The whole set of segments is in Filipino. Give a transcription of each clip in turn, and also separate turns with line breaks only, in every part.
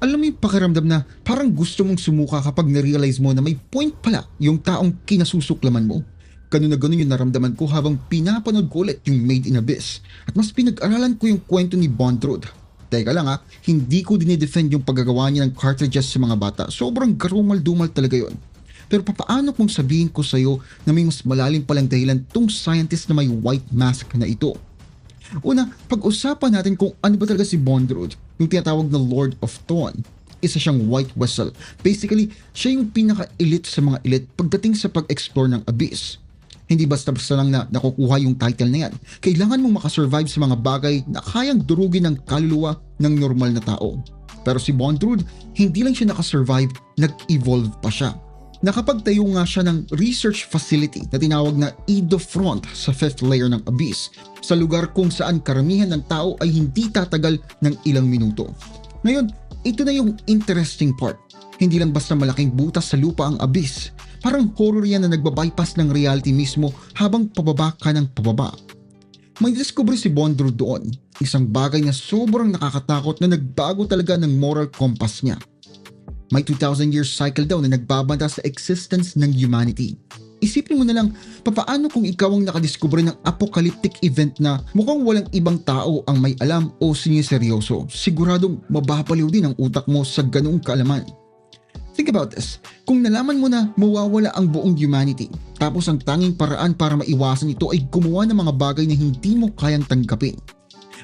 Alam mo yung pakiramdam na parang gusto mong sumuka kapag na-realize mo na may point pala yung taong kinasusuklaman mo. Ganun na ganun yung naramdaman ko habang pinapanood ko ulit yung Made in Abyss at mas pinag-aralan ko yung kwento ni Bond Road. Teka lang ha, hindi ko dinidefend yung paggagawa niya ng cartridges sa mga bata. Sobrang garumal-dumal talaga yon. Pero papaano kung sabihin ko sa'yo na may mas malalim palang dahilan tong scientist na may white mask na ito? Una, pag-usapan natin kung ano ba talaga si Bondrod, yung tinatawag na Lord of Thorn. Isa siyang white vessel. Basically, siya yung pinaka-elite sa mga elite pagdating sa pag-explore ng abyss. Hindi basta-basta lang na nakukuha yung title na yan. Kailangan mong makasurvive sa mga bagay na kayang durugin ng kaluluwa ng normal na tao. Pero si Bondrud, hindi lang siya nakasurvive, nag-evolve pa siya. Nakapagtayo nga siya ng research facility na tinawag na Edo Front sa fifth layer ng Abyss sa lugar kung saan karamihan ng tao ay hindi tatagal ng ilang minuto. Ngayon, ito na yung interesting part. Hindi lang basta malaking butas sa lupa ang Abyss. Parang horror yan na nagbabypass ng reality mismo habang pababa ka ng pababa. May discover si Bondro doon, isang bagay na sobrang nakakatakot na nagbago talaga ng moral compass niya. May 2,000 year cycle daw na nagbabanta sa existence ng humanity. Isipin mo na lang, papaano kung ikaw ang nakadiskubre ng apocalyptic event na mukhang walang ibang tao ang may alam o siniseryoso? Siguradong mababaliw din ang utak mo sa ganoong kaalaman. Think about this. Kung nalaman mo na mawawala ang buong humanity, tapos ang tanging paraan para maiwasan ito ay gumawa ng mga bagay na hindi mo kayang tanggapin.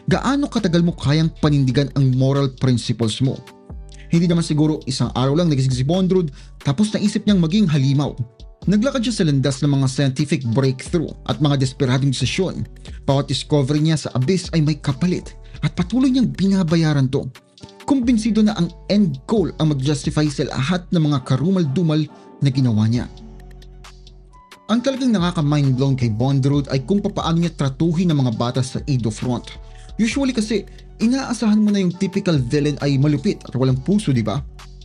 Gaano katagal mo kayang panindigan ang moral principles mo? Hindi naman siguro isang araw lang nagising si Bondrud tapos naisip niyang maging halimaw. Naglakad siya sa landas ng mga scientific breakthrough at mga desperadong desisyon. Bawat discovery niya sa abyss ay may kapalit at patuloy niyang binabayaran to. Kumbinsido na ang end goal ang mag-justify sa lahat ng mga karumal-dumal na ginawa niya. Ang talagang nakaka-mind blown kay Bondrud ay kung papaano niya tratuhin ang mga bata sa Edo Front. Usually kasi, inaasahan mo na yung typical villain ay malupit at walang puso, di ba?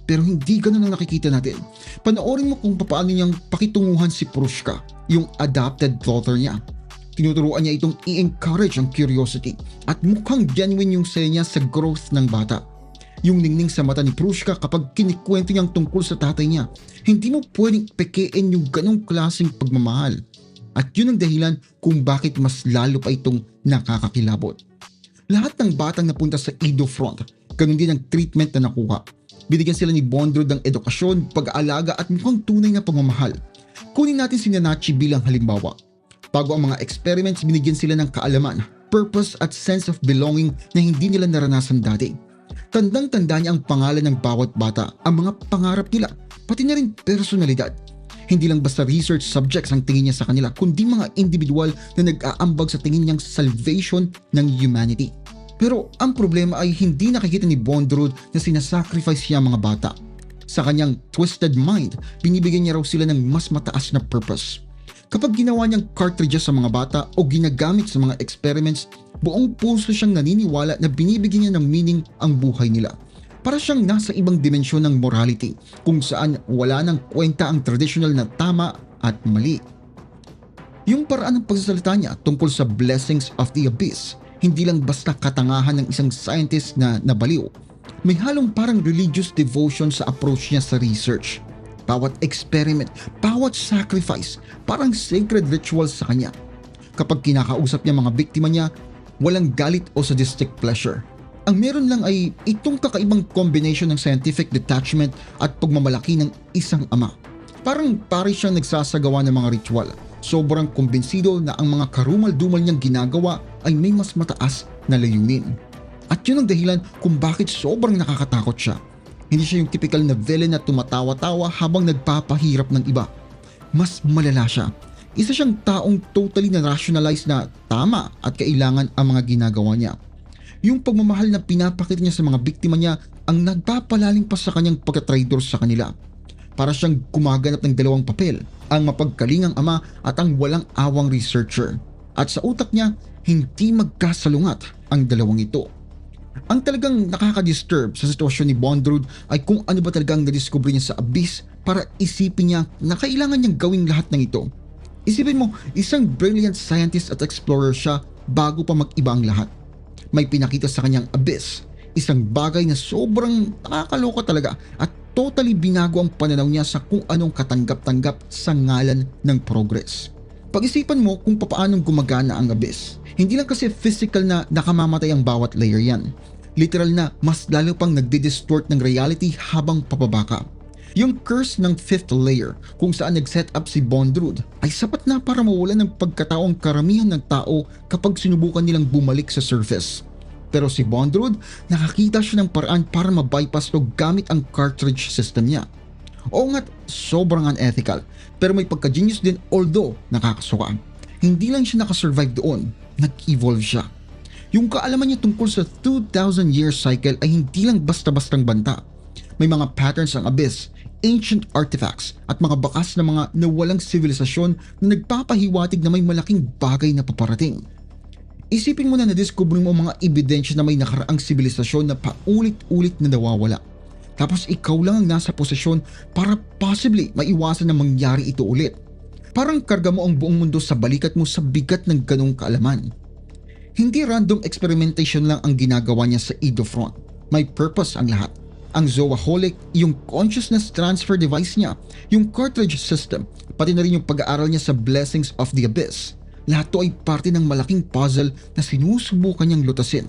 Pero hindi ganun ang nakikita natin. Panoorin mo kung paano niyang pakitunguhan si Prushka, yung adopted daughter niya. Tinuturuan niya itong i-encourage ang curiosity at mukhang genuine yung saya niya sa growth ng bata. Yung ningning sa mata ni Prushka kapag kinikwento niyang tungkol sa tatay niya, hindi mo pwedeng pekein yung ganong klaseng pagmamahal. At yun ang dahilan kung bakit mas lalo pa itong nakakakilabot. Lahat ng batang napunta sa Edo Front, ganun din ang treatment na nakuha. Binigyan sila ni Bondro ng edukasyon, pag-aalaga at mukhang tunay na pagmamahal. Kunin natin si Nanachi bilang halimbawa. Bago ang mga experiments, binigyan sila ng kaalaman, purpose at sense of belonging na hindi nila naranasan dati. Tandang-tanda niya ang pangalan ng bawat bata, ang mga pangarap nila, pati na rin personalidad. Hindi lang basta research subjects ang tingin niya sa kanila, kundi mga individual na nag-aambag sa tingin niyang salvation ng humanity. Pero ang problema ay hindi nakikita ni Bondrod na sinasacrifice niya ang mga bata. Sa kanyang twisted mind, binibigyan niya raw sila ng mas mataas na purpose. Kapag ginawa niyang cartridges sa mga bata o ginagamit sa mga experiments, buong puso siyang naniniwala na binibigyan niya ng meaning ang buhay nila. Para siyang nasa ibang dimensyon ng morality kung saan wala nang kwenta ang traditional na tama at mali. Yung paraan ng pagsasalita niya tungkol sa blessings of the abyss, hindi lang basta katangahan ng isang scientist na nabaliw. May halong parang religious devotion sa approach niya sa research. Bawat experiment, bawat sacrifice, parang sacred rituals sa kanya. Kapag kinakausap niya mga biktima niya, walang galit o sadistic pleasure. Ang meron lang ay itong kakaibang combination ng scientific detachment at pagmamalaki ng isang ama. Parang pare siyang nagsasagawa ng mga ritual. Sobrang kumbinsido na ang mga karumal-dumal niyang ginagawa ay may mas mataas na layunin. At yun ang dahilan kung bakit sobrang nakakatakot siya. Hindi siya yung typical na villain na tumatawa-tawa habang nagpapahirap ng iba. Mas malala siya. Isa siyang taong totally na rationalize na tama at kailangan ang mga ginagawa niya. Yung pagmamahal na pinapakita niya sa mga biktima niya ang nagpapalalim pa sa kanyang pagkatraidor sa kanila. Para siyang gumaganap ng dalawang papel, ang mapagkalingang ama at ang walang awang researcher. At sa utak niya, hindi magkasalungat ang dalawang ito. Ang talagang nakaka-disturb sa sitwasyon ni Bondrud ay kung ano ba talagang nadiscover niya sa abyss para isipin niya na kailangan niyang gawing lahat ng ito. Isipin mo, isang brilliant scientist at explorer siya bago pa mag-iba ang lahat. May pinakita sa kanyang abyss, Isang bagay na sobrang nakakaloka talaga at totally binago ang pananaw niya sa kung anong katanggap-tanggap sa ngalan ng progress. Pag-isipan mo kung papaanong gumagana ang abyss. Hindi lang kasi physical na nakamamatay ang bawat layer yan. Literal na mas lalo pang nagdi-distort ng reality habang papaba ka. Yung curse ng fifth layer kung saan nag-set up si Bondrud ay sapat na para mawalan ng pagkatao ang karamihan ng tao kapag sinubukan nilang bumalik sa surface. Pero si Bondrud, nakakita siya ng paraan para ma-bypass to gamit ang cartridge system niya. Oo nga't sobrang unethical, pero may pagka-genius din although nakakasuka. Hindi lang siya nakasurvive doon, nag-evolve siya. Yung kaalaman niya tungkol sa 2,000 year cycle ay hindi lang basta-bastang banta. May mga patterns ang abyss, ancient artifacts at mga bakas na mga nawalang sivilisasyon na nagpapahiwatig na may malaking bagay na paparating. Isipin mo na na-discover mo ang mga ebidensya na may nakaraang sibilisasyon na paulit-ulit na nawawala. Tapos ikaw lang ang nasa posisyon para possibly maiwasan na mangyari ito ulit. Parang karga mo ang buong mundo sa balikat mo sa bigat ng ganong kaalaman. Hindi random experimentation lang ang ginagawa niya sa Front. May purpose ang lahat. Ang Zoaholic, yung consciousness transfer device niya, yung cartridge system, pati na rin yung pag-aaral niya sa Blessings of the Abyss. Lahat to ay parte ng malaking puzzle na sinusubukan niyang lutasin.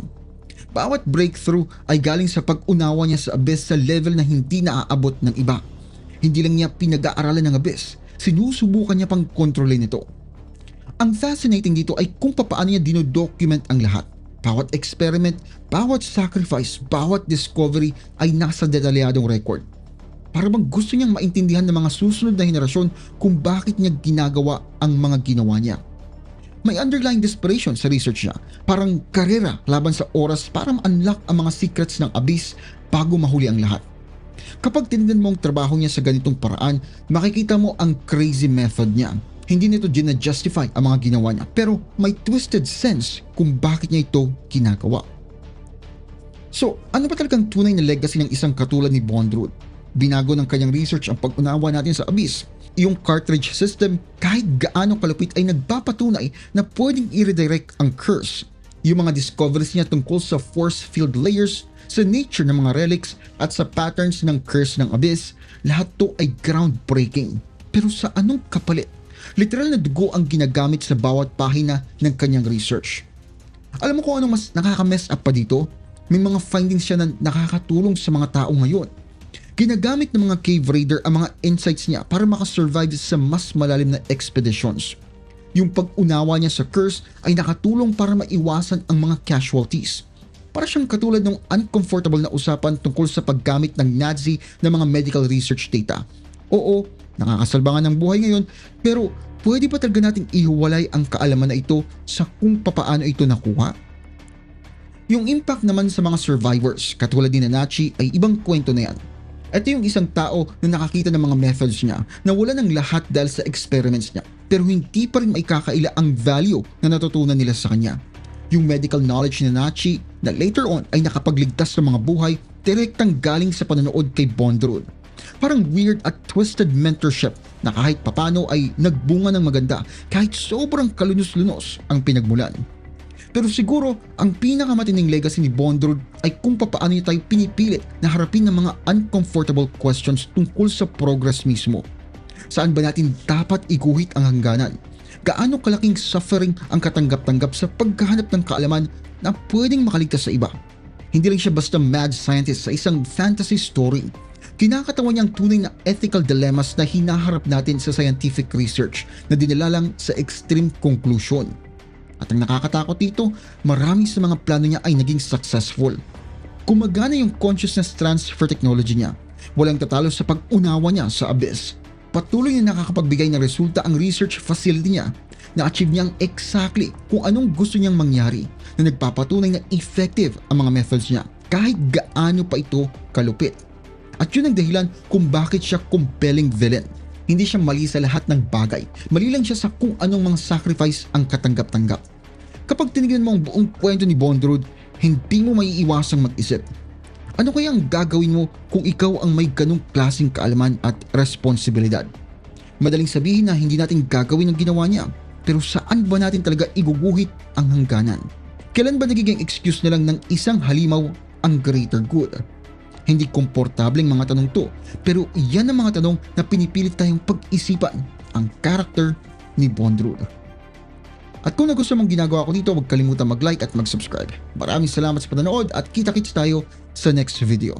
Bawat breakthrough ay galing sa pag-unawa niya sa abyss sa level na hindi naaabot ng iba. Hindi lang niya pinag-aaralan ng abyss, sinusubukan niya pang kontrolin ito. Ang fascinating dito ay kung paano niya dinodocument ang lahat. Bawat experiment, bawat sacrifice, bawat discovery ay nasa detalyadong record. Para bang gusto niyang maintindihan ng mga susunod na henerasyon kung bakit niya ginagawa ang mga ginawa niya. May underlying desperation sa research niya, parang karera laban sa oras para ma-unlock ang mga secrets ng abyss bago mahuli ang lahat. Kapag tinignan mo ang trabaho niya sa ganitong paraan, makikita mo ang crazy method niya. Hindi nito gina-justify ang mga ginawa niya, pero may twisted sense kung bakit niya ito ginagawa. So, ano ba talagang tunay na legacy ng isang katulad ni Bondrud? Binago ng kanyang research ang pag-unawa natin sa abyss yung cartridge system kahit gaano kalupit ay nagpapatunay na pwedeng i-redirect ang curse. Yung mga discoveries niya tungkol sa force field layers, sa nature ng mga relics at sa patterns ng curse ng abyss, lahat to ay groundbreaking. Pero sa anong kapalit? Literal na dugo ang ginagamit sa bawat pahina ng kanyang research. Alam mo kung anong mas nakaka-mess up pa dito? May mga findings siya na nakakatulong sa mga tao ngayon Ginagamit ng mga cave raider ang mga insights niya para makasurvive sa mas malalim na expeditions. Yung pag-unawa niya sa curse ay nakatulong para maiwasan ang mga casualties. Para siyang katulad ng uncomfortable na usapan tungkol sa paggamit ng Nazi ng mga medical research data. Oo, nakakasalbangan ng buhay ngayon, pero pwede pa talaga nating ihiwalay ang kaalaman na ito sa kung papaano ito nakuha? Yung impact naman sa mga survivors, katulad ni Nanachi, ay ibang kwento na yan ito yung isang tao na nakakita ng mga methods niya na wala ng lahat dahil sa experiments niya pero hindi pa rin maikakaila ang value na natutunan nila sa kanya. Yung medical knowledge ni Nachi na later on ay nakapagligtas ng mga buhay direktang galing sa panonood kay Bondrod. Parang weird at twisted mentorship na kahit papano ay nagbunga ng maganda kahit sobrang kalunos-lunos ang pinagmulan. Pero siguro, ang pinakamatining legacy ni Bondrod ay kung papaano niya tayo pinipilit na harapin ng mga uncomfortable questions tungkol sa progress mismo. Saan ba natin dapat iguhit ang hangganan? Gaano kalaking suffering ang katanggap-tanggap sa pagkahanap ng kaalaman na pwedeng makaligtas sa iba? Hindi lang siya basta mad scientist sa isang fantasy story. Kinakatawan niya ang tunay na ethical dilemmas na hinaharap natin sa scientific research na dinala lang sa extreme conclusion. At ang nakakatakot dito, marami sa mga plano niya ay naging successful. Kumagana yung consciousness transfer technology niya. Walang tatalo sa pag-unawa niya sa abyss. Patuloy na nakakapagbigay ng resulta ang research facility niya na-achieve niyang exactly kung anong gusto niyang mangyari na nagpapatunay na effective ang mga methods niya kahit gaano pa ito kalupit. At yun ang dahilan kung bakit siya compelling villain hindi siya mali sa lahat ng bagay. Mali lang siya sa kung anong mga sacrifice ang katanggap-tanggap. Kapag tinignan mo ang buong kwento ni Bondrod, hindi mo maiiwasang mag-isip. Ano kaya ang gagawin mo kung ikaw ang may ganong klaseng kaalaman at responsibilidad? Madaling sabihin na hindi natin gagawin ang ginawa niya, pero saan ba natin talaga iguguhit ang hangganan? Kailan ba nagiging excuse na lang ng isang halimaw ang greater good? Hindi komportableng mga tanong to, pero yan ang mga tanong na pinipilit tayong pag-isipan ang character ni Bondrul. At kung nagustuhan mong ginagawa ko dito, huwag kalimutan mag-like at mag-subscribe. Maraming salamat sa panonood at kita-kits tayo sa next video.